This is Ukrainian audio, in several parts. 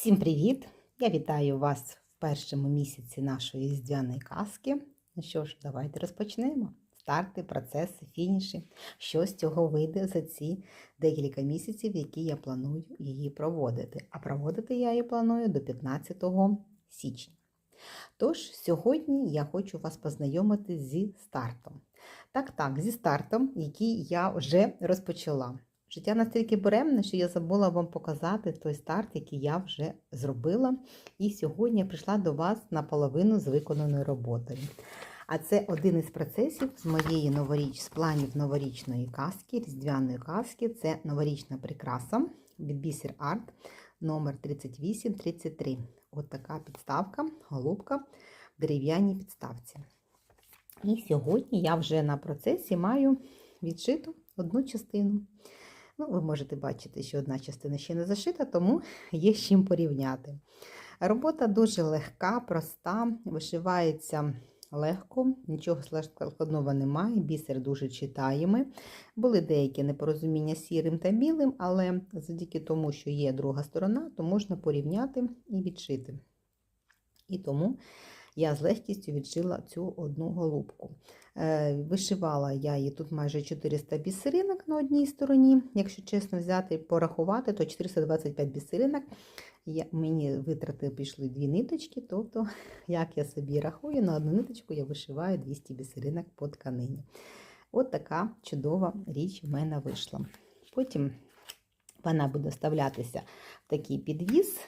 Всім привіт! Я вітаю вас в першому місяці нашої різдвяної казки. Ну що ж, давайте розпочнемо. Старти, процеси, фініші. Що з цього вийде за ці декілька місяців, які я планую її проводити. А проводити я її планую до 15 січня. Тож, сьогодні я хочу вас познайомити зі стартом. Так, так, зі стартом, який я вже розпочала. Життя настільки буремне, що я забула вам показати той старт, який я вже зробила. І сьогодні я прийшла до вас наполовину з виконаною роботою. А це один із процесів з моєї новоріч, з планів новорічної казки, різдвяної казки. Це новорічна прикраса від Бісер Арт номер 3833. От така підставка, голубка в дерев'яній підставці. І сьогодні я вже на процесі маю відшиту одну частину. Ну, ви можете бачити, що одна частина ще не зашита, тому є з чим порівняти. Робота дуже легка, проста, вишивається легко, нічого складного немає, бісер дуже читаємий. Були деякі непорозуміння сірим та білим, але завдяки тому, що є друга сторона, то можна порівняти і відшити. І тому я з легкістю відшила цю одну голубку. Е, Вишивала я її тут майже 400 бісеринок на одній стороні. Якщо чесно взяти і порахувати, то 425 бісеринок. Я, Мені витрати пішли дві ниточки, тобто, як я собі рахую, на одну ниточку я вишиваю 200 бісеринок по тканині. От така чудова річ в мене вийшла. Потім вона буде вставлятися в такий підвіз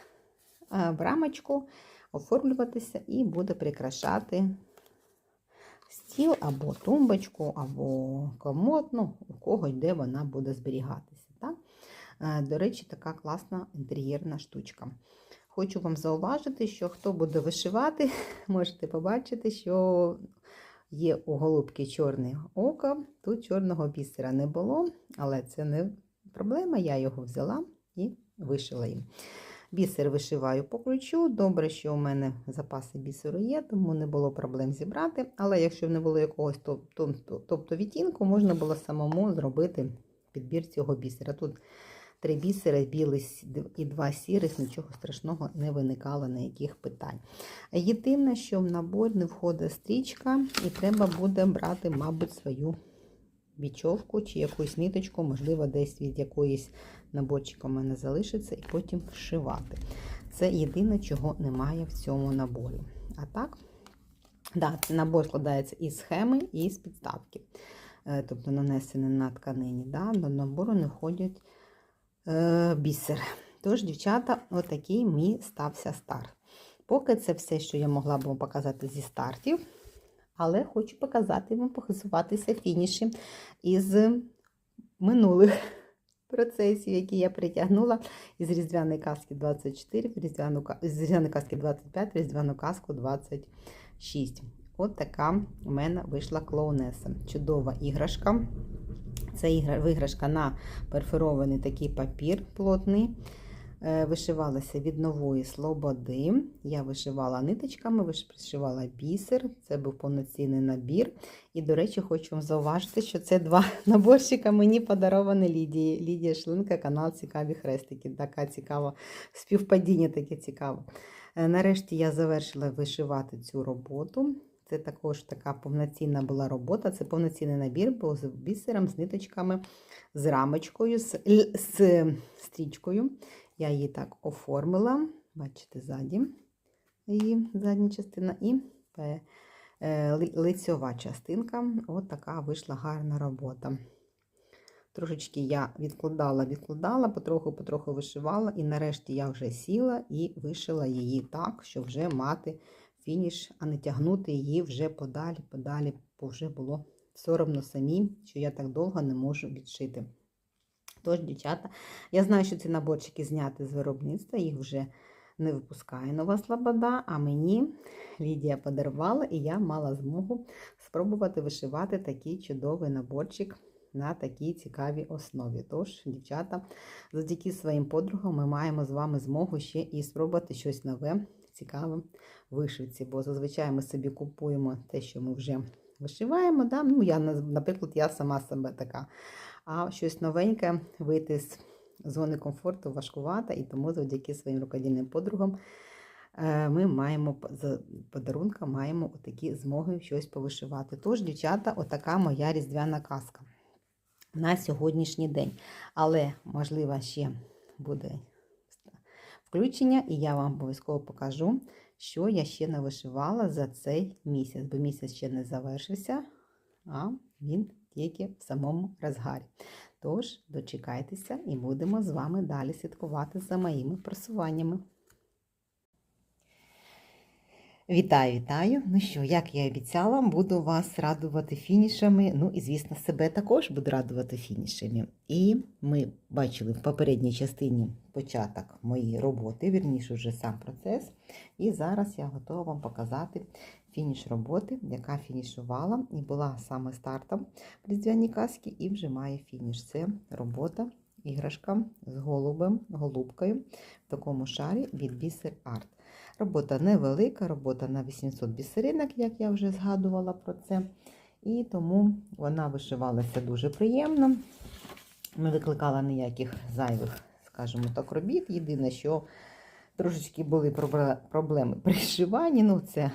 в рамочку, оформлюватися і буде прикрашати стіл або тумбочку, або комод, ну, у кого де вона буде зберігатися. Так? До речі, така класна інтер'єрна штучка. Хочу вам зауважити, що хто буде вишивати, можете побачити, що є у голубки чорне око, тут чорного бісера не було, але це не проблема, я його взяла і вишила їм. Бісер вишиваю по ключу. Добре, що у мене запаси бісеру є, тому не було проблем зібрати. Але якщо не було якогось тобто відтінку, можна було самому зробити підбір цього бісера. Тут три бісери, білий і два сірих, нічого страшного не виникало ніяких питань. Єдине, що в набор не входить стрічка, і треба буде брати, мабуть, свою бічовку чи якусь ниточку, можливо, десь від якоїсь наборчика у мене залишиться, і потім вшивати. Це єдине, чого немає в цьому наборі. А так, да, набор складається із схеми і з підставки. Е, тобто нанесений на тканині. Да, До набору не входять е, бісер. Тож, дівчата, отакий мій стався старт. Поки це все, що я могла б вам показати зі стартів. Але хочу показати вам, похизуватися фініші із минулих процесів, які я притягнула із Різдвяної казки 24, Різдвяну, з Різдвяної казки 25, Різдвяну казку 26. От така у мене вийшла клоунеса. Чудова іграшка. Це іграшка на перфорований такий папір плотний. Вишивалася від нової слободи. Я вишивала ниточками, вишивала бісер, це був повноцінний набір. І, до речі, хочу вам зауважити, що це два наборчика мені подаровані Лідії. Лідія Шлинка, канал Цікаві Хрестики. Така цікава співпадіння таке цікаве. Нарешті я завершила вишивати цю роботу. Це також така повноцінна була робота. Це повноцінний набір, був з бісером, з ниточками, з рамочкою, з, з стрічкою. Я її так оформила, бачите, ззаді її задня частина і е, лицьова частинка. От така вийшла гарна робота. Трошечки я відкладала, відкладала, потроху-потроху вишивала, і нарешті я вже сіла і вишила її так, щоб вже мати фініш, а не тягнути її вже подалі, подалі, бо вже було соромно самі, що я так довго не можу відшити. Тож, дівчата, я знаю, що ці наборчики зняти з виробництва, їх вже не випускає нова слобода, а мені Лідія подарувала, і я мала змогу спробувати вишивати такий чудовий наборчик на такій цікавій основі. Тож, дівчата, завдяки своїм подругам ми маємо з вами змогу ще і спробувати щось нове, цікаве вишивці, бо зазвичай ми собі купуємо те, що ми вже вишиваємо. Да? Ну, я, Наприклад, я сама себе така а щось новеньке вийти з зони комфорту важкувата, і тому завдяки своїм рукодільним подругам е, ми маємо з подарунка маємо такі змоги щось повишивати. Тож, дівчата, отака моя різдвяна казка на сьогоднішній день. Але, можливо, ще буде включення, і я вам обов'язково покажу, що я ще не вишивала за цей місяць, бо місяць ще не завершився, а він тільки в самому розгарі. Тож, дочекайтеся і будемо з вами далі слідкувати за моїми просуваннями. Вітаю, вітаю! Ну що, як я і обіцяла, буду вас радувати фінішами. Ну і, звісно, себе також буду радувати фінішами. І ми бачили в попередній частині початок моєї роботи, вірніше вже сам процес. І зараз я готова вам показати фініш роботи, яка фінішувала і була саме стартом в різдвяній казки, і вже має фініш. Це робота, іграшка з голубем, голубкою в такому шарі від Бісер Арт. Робота невелика, робота на 800 бісеринок, як я вже згадувала про це. І тому вона вишивалася дуже приємно. Не викликала ніяких зайвих, скажімо так, робіт. Єдине, що трошечки були проблеми при шиванні. Ну, це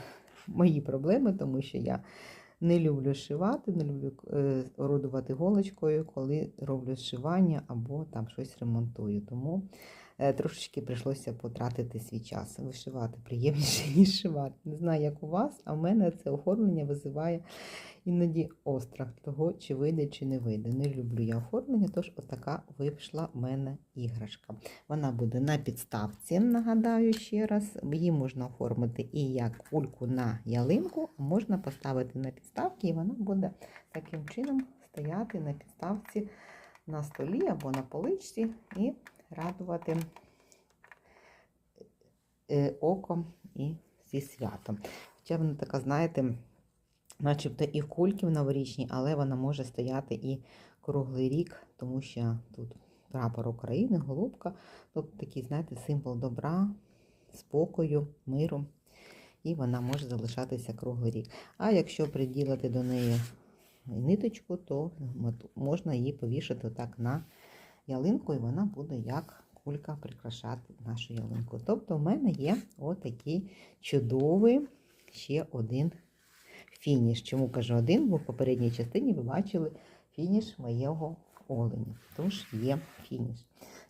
мої проблеми, тому що я не люблю шивати, не люблю е, орудувати голочкою, коли роблю шивання або там щось ремонтую. Тому трошечки прийшлося потратити свій час. Вишивати приємніше, ніж шивати. Не знаю, як у вас, а в мене це оформлення визиває іноді острах того, чи вийде, чи не вийде. Не люблю я оформлення, тож отака вийшла в мене іграшка. Вона буде на підставці, нагадаю ще раз. Її можна оформити і як кульку на ялинку, а можна поставити на підставки, і вона буде таким чином стояти на підставці на столі або на поличці і радувати е, око і зі святом. Хоча вона така, знаєте, начебто і в кульки в новорічні, але вона може стояти і круглий рік, тому що тут прапор України, голубка, тобто такий, знаєте, символ добра, спокою, миру. І вона може залишатися круглий рік. А якщо приділити до неї ниточку, то можна її повішати так на ялинку, і вона буде як кулька прикрашати нашу ялинку. Тобто, в мене є отакий чудовий ще один фініш. Чому кажу один? Бо в попередній частині ви бачили фініш моєго оленя. Тож є фініш.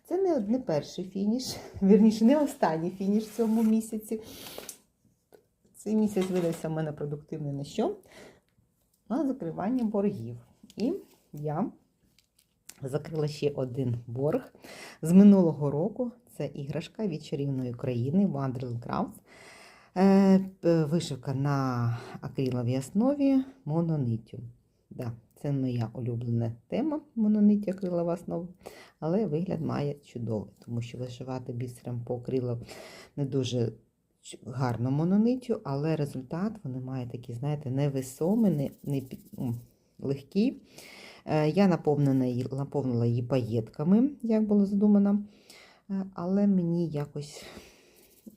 Це не, не перший фініш, вірніше, не останній фініш в цьому місяці. Цей місяць видався в мене продуктивний на що? На закривання боргів. І я закрила ще один борг з минулого року. Це іграшка від чарівної країни Wonderland Crafts. Е, Вишивка на акриловій основі монониттю. Да, це моя улюблена тема монониття акрилова основа, але вигляд має чудовий, тому що вишивати бісером по акрилу не дуже гарно монониттю, але результат вони мають такий, знаєте, невесомий, не, не легкий. Е, Я наповнила її паєтками, як було задумано, Е, але мені якось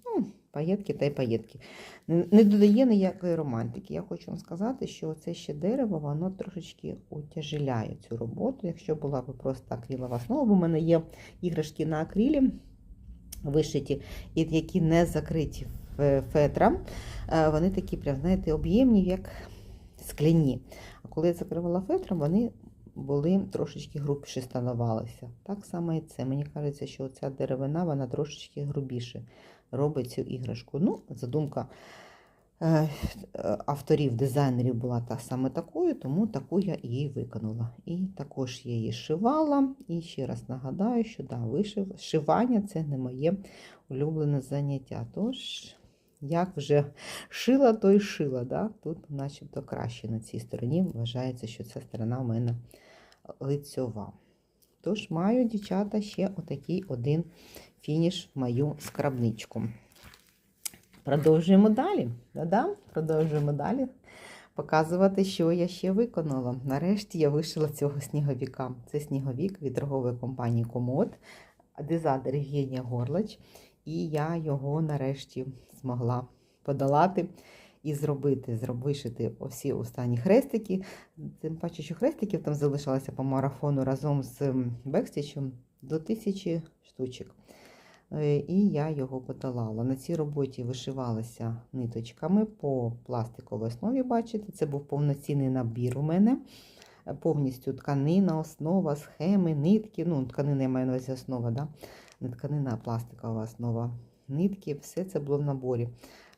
ну, паєтки та й паєтки. Не додає ніякої романтики. Я хочу вам сказати, що це ще дерево, воно трошечки утяжеляє цю роботу. Якщо була б просто акрилова основа, бо в мене є іграшки на акрилі вишиті, і які не закриті фетром, е, вони такі, прям, знаєте, об'ємні, як скляні. А коли я закривала фетром, вони були трошечки грубше становалися. Так само і це. Мені кажеться, що ця деревина вона трошечки грубіше робить цю іграшку. Ну, задумка е, авторів, дизайнерів була та саме такою, тому таку я її виконала. І також я її шивала. І ще раз нагадаю, що да, вишив, шивання це не моє улюблене заняття. Тож, як вже шила, то й шила. Да? Тут начебто краще на цій стороні. Вважається, що ця сторона в мене лицьова. Тож маю, дівчата, ще отакий один фініш мою скрабничку. Продовжуємо далі. Да-да, продовжуємо далі показувати, що я ще виконала. Нарешті я вишила цього сніговіка. Це сніговік від торгової компанії Комод, дизайнер Євгенія Горлач. І я його нарешті змогла подолати і зробити, зроб- вишити всі останні хрестики. Тим паче, що хрестиків там залишалося по марафону разом з ем, бекстічем. до тисячі штучок. Е, І я його подолала. На цій роботі вишивалася ниточками по пластиковій основі. Бачите, це був повноцінний набір у мене. Повністю тканина, основа, схеми, нитки. Ну, тканина я маю на увазі основа, да? Тканина, пластикова основа. Нитки, все це було в наборі.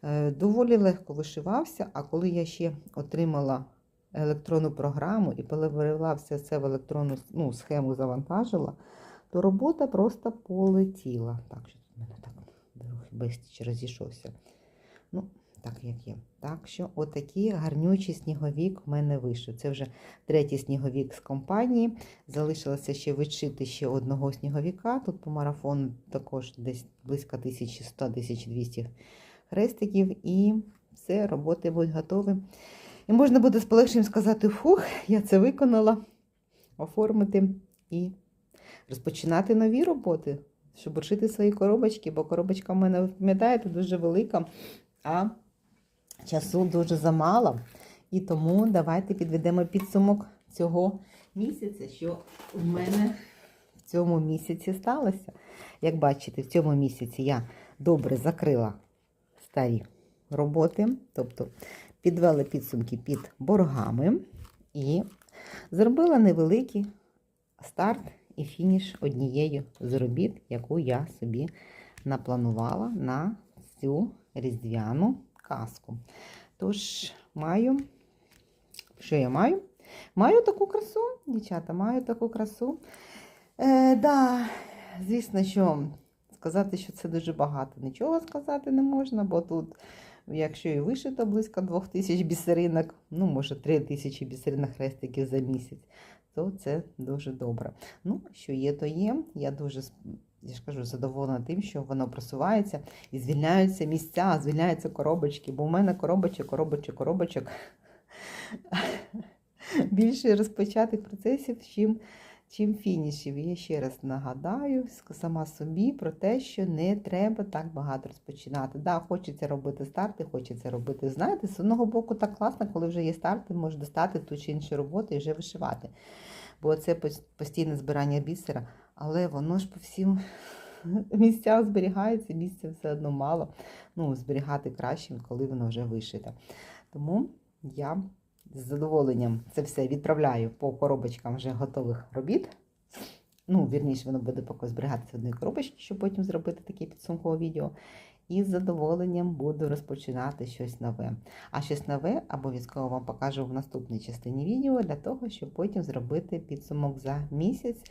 Е, Доволі легко вишивався, а коли я ще отримала електронну програму і перевела все це в електронну ну, схему завантажила, то робота просто полетіла. Так, що в мене так трохи безстіч розійшовся. Ну, так як є. Так що, отакий гарнючий сніговік в мене вийшов. Це вже третій сніговік з компанії. Залишилося ще відшити ще одного сніговіка. Тут по марафону також десь близько 1100-1200 хрестиків. І все, роботи будуть готові. І можна буде з полегшенням сказати: фух, я це виконала, оформити і розпочинати нові роботи, щоб шити свої коробочки, бо коробочка в мене, пам'ятаєте, дуже велика, а часу дуже замало. І тому давайте підведемо підсумок цього місяця, що в мене в цьому місяці сталося. Як бачите, в цьому місяці я добре закрила старі роботи, тобто підвела підсумки під боргами і зробила невеликий старт і фініш однією з робіт, яку я собі напланувала на цю різдвяну казку. Тож, маю, що я маю? Маю таку красу, дівчата, маю таку красу. Е, да, звісно, що сказати, що це дуже багато, нічого сказати не можна, бо тут, якщо і вишито близько 2000 бісеринок, ну, може, 3000 бісеринок хрестиків за місяць, то це дуже добре. Ну, що є, то є. Я дуже я ж кажу, задоволена тим, що воно просувається і звільняються місця, звільняються коробочки, бо у мене коробочок, коробочок, коробочок більше розпочатих процесів, чим, чим фінішів. І я ще раз нагадаю сама собі про те, що не треба так багато розпочинати. Да, хочеться робити старти, хочеться робити. Знаєте, з одного боку так класно, коли вже є старти, можеш достати ту чи іншу роботу і вже вишивати. Бо це постійне збирання бісера, але воно ж по всім місцях зберігається, місця все одно мало. Ну, зберігати краще, коли воно вже вишите. Тому я з задоволенням це все відправляю по коробочкам вже готових робіт. Ну, вірніше, воно буде поки зберігатися в одній коробочці, щоб потім зробити таке підсумкове відео. І з задоволенням буду розпочинати щось нове. А щось нове обов'язково вам покажу в наступній частині відео для того, щоб потім зробити підсумок за місяць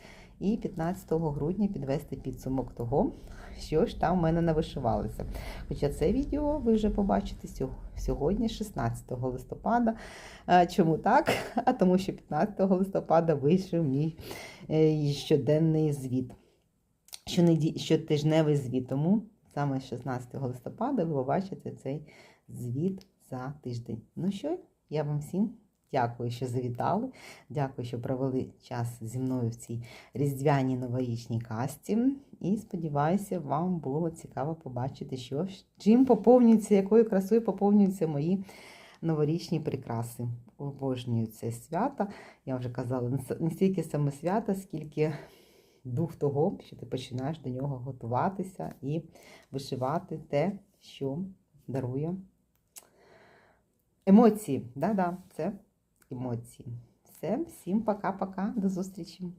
і 15 грудня підвести підсумок того, що ж там в мене навишивалося. Хоча це відео ви вже побачите сьогодні, 16 листопада. Чому так? А тому що 15 листопада вийшов мій щоденний звіт, щотижневий звіт. Тому саме 16 листопада ви побачите цей звіт за тиждень. Ну що, я вам всім дякую, що завітали. Дякую, що провели час зі мною в цій різдвяній новорічній касті. І сподіваюся, вам було цікаво побачити, що чим поповнюються, якою красою поповнюються мої новорічні прикраси. Обожнюю це свято. Я вже казала, не стільки саме свята, скільки дух того, що ти починаєш до нього готуватися і вишивати те, що дарує емоції. Да-да, це емоції. Все, всім пока-пока, до зустрічі!